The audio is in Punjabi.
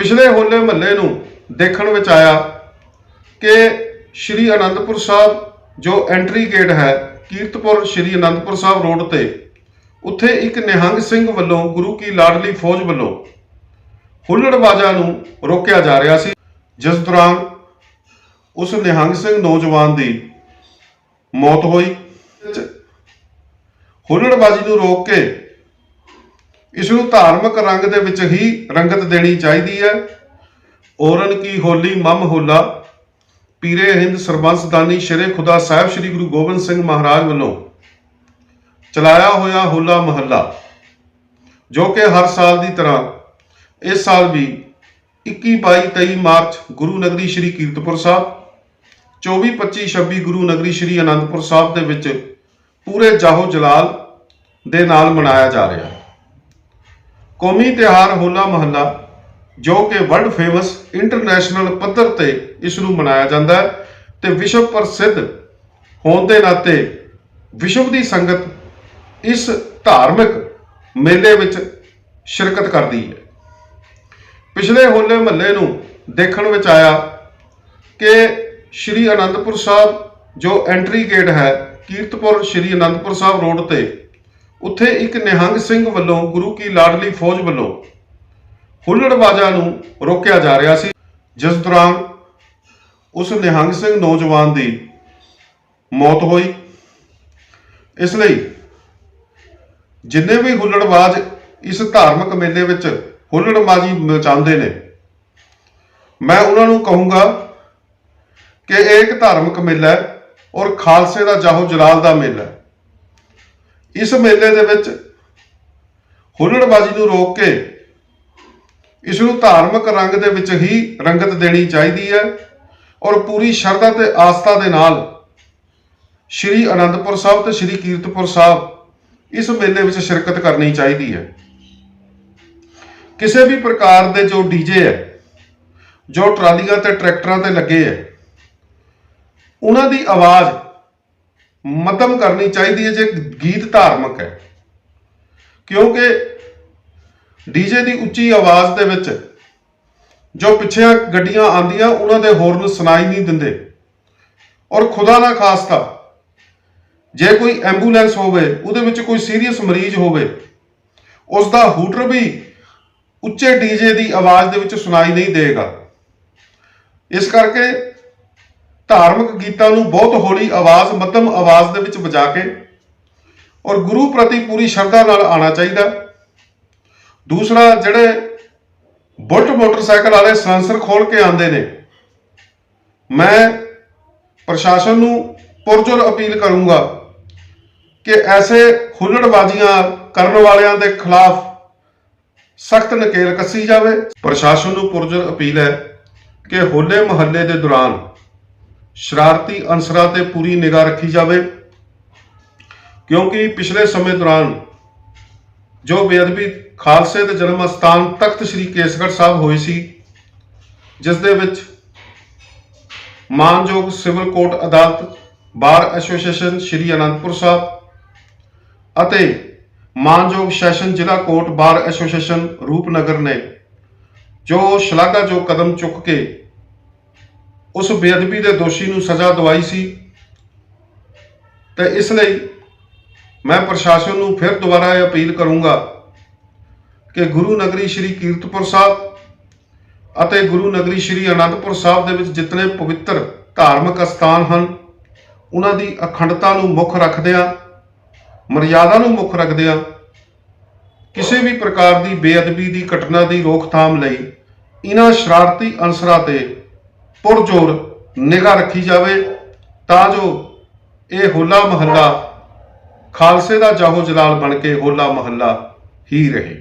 ਪਿਛਲੇ ਹੋਲੇ ਮਹੱਲੇ ਨੂੰ ਦੇਖਣ ਵਿੱਚ ਆਇਆ ਕਿ ਸ਼੍ਰੀ ਅਨੰਦਪੁਰ ਸਾਹਿਬ ਜੋ ਐਂਟਰੀ ਗੇਟ ਹੈ, ਕੀਰਤਪੁਰ ਸ਼੍ਰੀ ਅਨੰਦਪੁਰ ਸਾਹਿਬ ਰੋਡ ਤੇ, ਉੱਥੇ ਇੱਕ ਨਿਹੰਗ ਸਿੰਘ ਵੱਲੋਂ ਗੁਰੂ ਕੀ ਲਾਡਲੀ ਫੌਜ ਵੱਲੋਂ ਹੁੱਲੜਬਾਜ਼ਾਂ ਨੂੰ ਰੋਕਿਆ ਜਾ ਰਿਹਾ ਸੀ, ਜਿਸ ਦੌਰਾਨ ਉਸ ਨਿਹੰਗ ਸਿੰਘ ਨੌਜਵਾਨ ਦੀ ਮੌਤ ਹੋਈ। ਹੁੱਲੜਬਾਜ਼ੀ ਨੂੰ ਰੋਕ ਕੇ ਇਸ ਨੂੰ ਧਾਰਮਿਕ ਰੰਗ ਦੇ ਵਿੱਚ ਹੀ ਰੰਗਤ ਦੇਣੀ ਚਾਹੀਦੀ ਹੈ। ਔਰਨ ਕੀ ਹੋਲੀ ਮਮ ਹੋਲਾ। ਪੀਰੇ ਹਿੰਦ ਸਰਬੰਸਦਾਨੀ ਦਾਨੀ ਖੁਦਾ ਸਾਹਿਬ ਸ੍ਰੀ ਗੁਰੂ ਗੋਬਿੰਦ ਸਿੰਘ ਮਹਾਰਾਜ ਵੱਲੋਂ ਚਲਾਇਆ ਹੋਇਆ ਹੋਲਾ ਮਹੱਲਾ, ਜੋ ਕਿ ਹਰ ਸਾਲ ਦੀ ਤਰ੍ਹਾਂ ਇਸ ਸਾਲ ਵੀ 21 22 23 ਮਾਰਚ ਗੁਰੂ ਨਗਰੀ ਸ੍ਰੀ ਕੀਰਤਪੁਰ ਸਾਹਿਬ 24 25 26 ਗੁਰੂ ਨਗਰੀ ਸ੍ਰੀ ਅਨੰਦਪੁਰ ਸਾਹਿਬ ਦੇ ਵਿੱਚ ਪੂਰੇ ਜਾਹੋ ਜਲਾਲ ਦੇ ਨਾਲ ਮਨਾਇਆ ਜਾ ਰਿਹਾ। ਹੈ ਕੌਮੀ ਤਿਉਹਾਰ ਹੋਲਾ ਮਹੱਲਾ, ਜੋ ਕਿ ਵਰਲਡ ਫੇਮਸ ਇੰਟਰਨੈਸ਼ਨਲ ਪੱਧਰ ਤੇ ਇਸ ਨੂੰ ਮਨਾਇਆ ਜਾਂਦਾ ਹੈ ਤੇ ਵਿਸ਼ਵ ਪ੍ਰਸਿੱਧ ਹੋਣ ਦੇ ਨਾਤੇ ਵਿਸ਼ਵ ਦੀ ਸੰਗਤ ਇਸ ਧਾਰਮਿਕ ਮੇਲੇ ਵਿੱਚ ਸ਼ਿਰਕਤ ਕਰਦੀ ਹੈ। ਪਿਛਲੇ ਹੋਲੇ ਮਹੱਲੇ ਨੂੰ ਦੇਖਣ ਵਿੱਚ ਆਇਆ ਕਿ ਸ਼੍ਰੀ ਅਨੰਦਪੁਰ ਸਾਹਿਬ ਜੋ ਐਂਟਰੀ ਗੇਟ ਹੈ, ਕੀਰਤਪੁਰ ਸ਼੍ਰੀ ਅਨੰਦਪੁਰ ਸਾਹਿਬ ਰੋਡ ਤੇ ਉੱਥੇ ਇੱਕ ਨਿਹੰਗ ਸਿੰਘ ਵੱਲੋਂ ਗੁਰੂ ਕੀ ਲਾਡਲੀ ਫੌਜ ਵੱਲੋਂ ਹੁੱਲੜਬਾਜ਼ਾਂ ਨੂੰ ਰੋਕਿਆ ਜਾ ਰਿਹਾ ਸੀ, ਜਿਸ ਦੌਰਾਨ ਉਸ ਨਿਹੰਗ ਸਿੰਘ ਨੌਜਵਾਨ ਦੀ ਮੌਤ ਹੋਈ। ਇਸ ਲਈ ਜਿੰਨੇ ਵੀ ਹੁੱਲੜਬਾਜ਼ ਇਸ ਧਾਰਮਿਕ ਮੇਲੇ ਵਿੱਚ ਹੁੱਲੜਬਾਜ਼ੀ ਮਚਾਉਂਦੇ ਨੇ, ਮੈਂ ਉਹਨਾਂ ਨੂੰ ਕਹੂੰਗਾ ਕਿ ਇਹ ਇੱਕ ਧਾਰਮਿਕ ਮੇਲਾ ਹੈ ਔਰ ਖਾਲਸੇ ਦਾ ਜਾਹੋ ਜਲਾਲ ਦਾ ਮੇਲਾ ਹੈ। ਇਸ ਮੇਲੇ ਦੇ ਵਿੱਚ ਹੁੱਲੜਬਾਜ਼ੀ ਨੂੰ ਰੋਕ ਕੇ ਇਸ ਨੂੰ ਧਾਰਮਿਕ ਰੰਗ ਦੇ ਵਿੱਚ ਹੀ ਰੰਗਤ ਦੇਣੀ ਚਾਹੀਦੀ ਹੈ ਔਰ ਪੂਰੀ ਸ਼ਰਧਾ ਤੇ ਆਸਥਾ ਦੇ ਨਾਲ ਸ਼੍ਰੀ ਅਨੰਦਪੁਰ ਸਾਹਿਬ ਤੇ ਸ਼੍ਰੀ ਕੀਰਤਪੁਰ ਸਾਹਿਬ ਇਸ ਮੇਲੇ ਵਿੱਚ ਸ਼ਿਰਕਤ ਕਰਨੀ ਚਾਹੀਦੀ ਹੈ। ਕਿਸੇ ਵੀ ਪ੍ਰਕਾਰ ਦੇ ਜੋ ਡੀਜੇ ਹੈ, ਜੋ ਟਰਾਲੀਆਂ ਤੇ ਟਰੈਕਟਰਾਂ ਤੇ ਲੱਗੇ ਹੈ, ਉਹਨਾਂ ਦੀ ਆਵਾਜ਼ ਮੱਧਮ ਕਰਨੀ ਚਾਹੀਦੀ ਹੈ ਜੇ ਗੀਤ ਧਾਰਮਿਕ ਹੈ। ਕਿਉਂਕਿ ਡੀਜੇ ਦੀ ਉੱਚੀ ਆਵਾਜ਼ ਦੇ ਵਿੱਚ ਜੋ ਪਿੱਛੇ ਗੱਡੀਆਂ ਆਂਦੀਆਂ ਉਹਨਾਂ ਦੇ ਹੋਰਨ ਸੁਣਾਈ ਨਹੀਂ ਦਿੰਦੇ। ਔਰ ਖੁਦਾ ਨਾ ਖਾਸਤਾ, ਜੇ ਕੋਈ ਐਂਬੂਲੈਂਸ ਹੋਵੇ, ਉਹਦੇ ਵਿੱਚ ਕੋਈ ਸੀਰੀਅਸ ਮਰੀਜ਼ ਹੋਵੇ ਉਸ ਦਾ ਹੂਟਰ ਵੀ ਉੱਚੇ ਡੀਜੇ ਦੀ ਆਵਾਜ਼ ਦੇ ਵਿੱਚ ਸੁਣਾਈ ਨਹੀਂ ਦੇਗਾ। ਇਸ ਕਰਕੇ ਧਾਰਮਿਕ ਗੀਤਾਂ ਨੂੰ ਬਹੁਤ ਹੌਲੀ ਆਵਾਜ਼, ਮੱਧਮ ਆਵਾਜ਼ ਦੇ ਵਿੱਚ ਵਜਾ ਕੇ ਔਰ ਗੁਰੂ ਪ੍ਰਤੀ ਪੂਰੀ ਸ਼ਰਧਾ ਨਾਲ ਆਉਣਾ ਚਾਹੀਦਾ। ਦੂਸਰਾ, ਜਿਹੜੇ ਬੁਲਟ ਮੋਟਰਸਾਈਕਲ ਵਾਲੇ ਸੈਂਸਰ ਖੋਲ ਕੇ ਆਉਂਦੇ ਨੇ, ਮੈਂ ਪ੍ਰਸ਼ਾਸਨ ਨੂੰ ਪੁਰਜੋਰ ਅਪੀਲ ਕਰੂੰਗਾ ਕਿ ਐਸੇ ਹੁੱਲੜਬਾਜ਼ੀਆਂ ਕਰਨ ਵਾਲਿਆਂ ਦੇ ਖਿਲਾਫ ਸਖਤ ਨਕੇਲ ਕੱਸੀ ਜਾਵੇ। ਪ੍ਰਸ਼ਾਸਨ ਨੂੰ ਪੁਰਜੋਰ ਅਪੀਲ ਹੈ ਕਿ ਹੋਲੇ ਮਹੱਲੇ ਦੇ ਦੌਰਾਨ ਸ਼ਰਾਰਤੀ ਅਨਸਰਾਂ ਤੇ ਪੂਰੀ ਨਿਗਾਹ ਰੱਖੀ ਜਾਵੇ, ਕਿਉਂਕਿ ਪਿਛਲੇ ਸਮੇਂ ਦੌਰਾਨ ਜੋ ਬੇਅਦਬੀ ਖਾਲਸੇ ਦੇ ਜਨਮ ਸਥਾਨ ਤਖਤ ਸ੍ਰੀ ਕੇਸਗੜ੍ਹ ਸਾਹਿਬ ਹੋਈ ਸੀ, ਜਿਸ ਦੇ ਵਿੱਚ ਮਾਨਯੋਗ ਸਿਵਲ ਕੋਰਟ ਅਦਾਲਤ, ਬਾਰ ਐਸੋਸੀਏਸ਼ਨ ਸ੍ਰੀ ਅਨੰਦਪੁਰ ਸਾਹਿਬ ਅਤੇ ਮਾਨਯੋਗ ਸੈਸ਼ਨ ਜ਼ਿਲ੍ਹਾ ਕੋਰਟ ਬਾਰ ਐਸੋਸੀਏਸ਼ਨ ਰੂਪਨਗਰ ਨੇ ਜੋ ਸ਼ਲਾਘਾਯੋਗ ਕਦਮ ਚੁੱਕ ਕੇ ਉਸ ਬੇਅਦਬੀ ਦੇ ਦੋਸ਼ੀ ਨੂੰ ਸਜ਼ਾ ਦਵਾਈ ਸੀ। ਤੇ ਇਸ ਲਈ ਮੈਂ ਪ੍ਰਸ਼ਾਸਨ ਨੂੰ ਫਿਰ ਦੁਬਾਰਾ ਇਹ ਅਪੀਲ ਕਰੂੰਗਾ ਕਿ ਗੁਰੂ ਨਗਰੀ ਸ੍ਰੀ ਕੀਰਤਪੁਰ ਸਾਹਿਬ ਅਤੇ ਗੁਰੂ ਨਗਰੀ ਸ੍ਰੀ ਅਨੰਦਪੁਰ ਸਾਹਿਬ ਦੇ ਵਿੱਚ ਜਿਤਨੇ ਪਵਿੱਤਰ ਧਾਰਮਿਕ ਸਥਾਨ ਹਨ, ਉਹਨਾਂ ਦੀ ਅਖੰਡਤਾ ਨੂੰ ਮੁੱਖ ਰੱਖਦਿਆਂ, ਮਰਿਆਦਾ ਨੂੰ ਮੁੱਖ ਰੱਖਦਿਆਂ, ਕਿਸੇ ਵੀ ਪ੍ਰਕਾਰ ਦੀ ਬੇਅਦਬੀ ਦੀ ਘਟਨਾ ਦੀ ਰੋਕਥਾਮ ਲਈ ਇਹਨਾਂ ਸ਼ਰਾਰਤੀ ਅਨਸਰਾਂ ਤੇ ਪੁਰਜੋਰ ਨਿਗਾਹ ਰੱਖੀ ਜਾਵੇ, ਤਾਂ ਜੋ ਇਹ ਹੋਲਾ ਮਹੱਲਾ ਖਾਲਸੇ ਦਾ ਜਾਹੋ ਜਲਾਲ ਬਣ ਕੇ ਹੋਲਾ ਮਹੱਲਾ ਹੀ ਰਹੇ।